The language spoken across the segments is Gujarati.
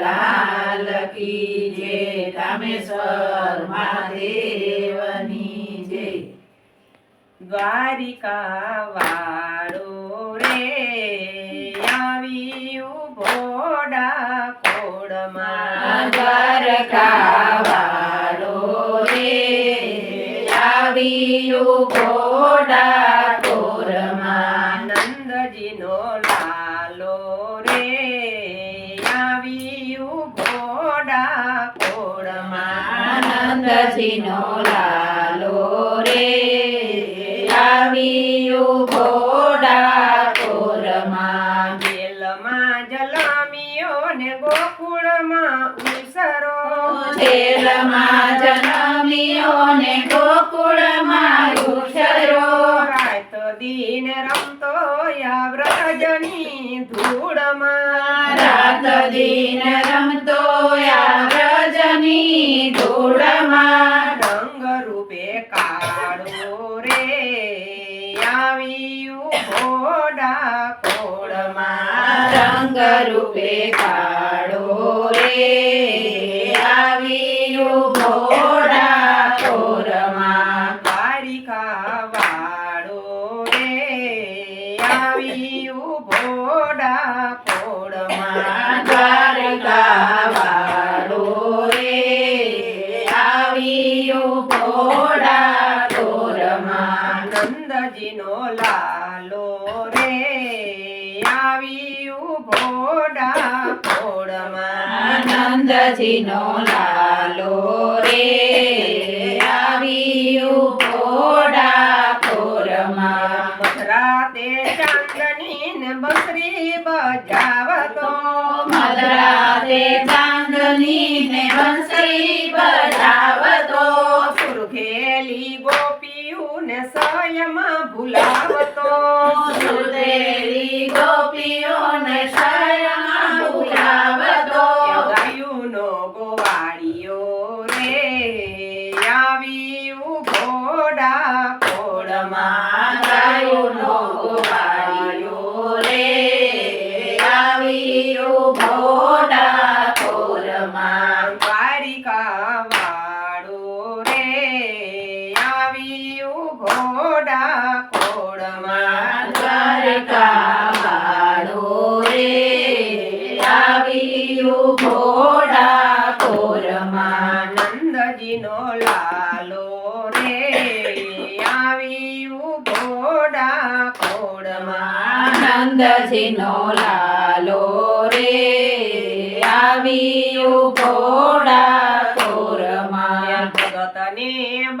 લાલ વાળો રે કામેશ્વર મહાદેવની જય દ્વારિકા વાળો રે આવી ભોડા કોડમાં લાલો રે આવ્યું ભોડા કોડમાં આનંદજીનો લાલો રે આવ્યું ઘોડા કોરમાં જેલમાં જલામીઓ ને ગોકુળમાં ઉસરો. જેલમાં જન્મ્યો ને ગોકુળમાં ઉસરો રાત દિન રમતો યા વ્રજની ધૂળમાં રાત દિન રમતો યા વ્રજની ધૂળમાં. રંગ રૂપે કાળો રે આવ્યું ઘોડા કોળમાં રંગ રૂપે કાળો રે આવ્યું ઘોડા કોરમાં દ્વારિકા વાળો રે આવ્યું ઘોડા કોળમાં દ્વારકાવાળો રે. આવ્યું ઘોડા કોરમાં નંદજીનો લાલો રે. આવ્યું ઘોડા કોળમાં નંદજીનો લાલો રે. આવ્યું ઘોડા કોરમાં મધરાતે ચાંદની ને બકરી બજાવતો મધરાતે ચાંદની ને બંસરી બજાવતો સુરખેલી ગોપીયું ને સયમાં ભૂલાવતો. સુરેલી ગોપીઓને શયમાં ભૂલાવતો. ગાયુંનો ગોવાળીઓ રે આવ્યું ઉભોડા કોળમાં ગાયોનો આવ્યું ઘોડા કોરમાં નંદજીનો લાલો રે. આવ્યું ઘોડા કોળમાં આનંદજીનો લાલો રે. આવ્યું ઘોડા કોરમાં જગતને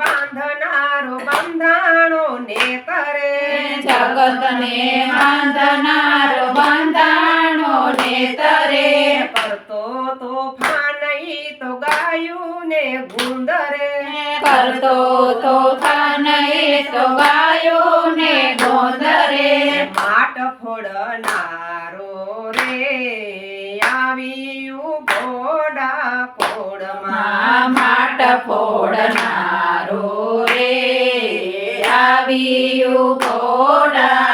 બાંધનારો બંધાણો ને કરે. જગતને બાંધનારો ને ગુંદરે. કરતો તો થાનએ તો ગાયો ને ગોંદરે. માટ ફોડનારો રે આવ્યું ઘોડા ફોડમાં માટ ફોડનારો રે આવ્યું ઘોડા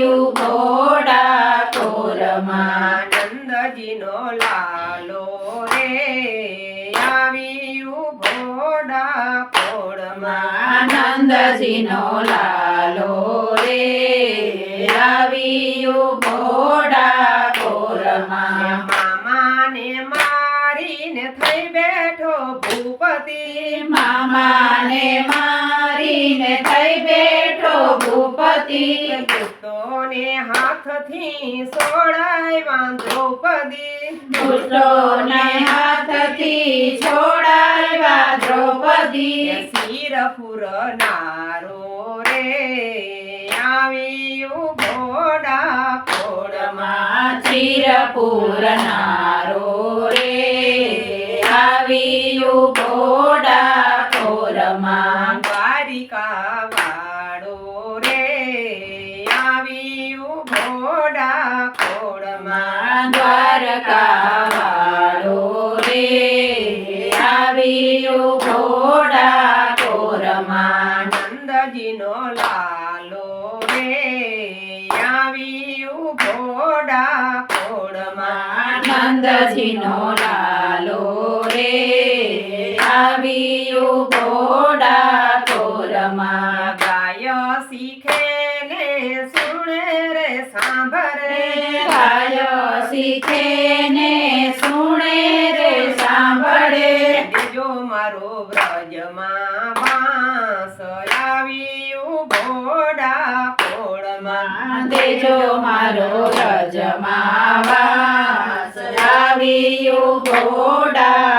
આવ્યું ઘોડા કોરમાં નંદજીનો લાલો રે. આવ્યું ઘોડા કોડમાં આનંદજીનો લાલો રે. આવ્યું ઘોડા કોરમાં મામાને મારીને થઈ બેઠો ભૂપતિ. મામાને મારીને થઈ બેઠો ભૂપતિ. દુષ્ટોને હાથથી સોડાવ્યા દ્રૌપદી દુષ્ટોને હાથથી છોડાવ્યા દ્રૌપદી શિર ફુરનારો રે આવ્યું ઘોડા કોડમાં ચિર પૂરનારો રે. આવ્યું ઘોડા કોરમાં દ્વારિકા વાળો રે. આવ્યું ઘોડા ખોડમાં દ્વારકા વાળો રે. આવ્યો ઘોડા કોરમાં નંદજીનો લાલો રે. આવ્યું ઘોડા ખોડમાં નંદજીનો લાલો રે આવ્યો ઘોડા કોરમાં ગાય શીખે ને સુણે રે સાંભળે. ગાય શીખે ને સુણે રે સાંભળે. જો મારો વ્રજમાં વાસ આવ્યું ઘોડા ખોડમાં દેજો મારો રજમાવાસ આવ્યું ઘોડા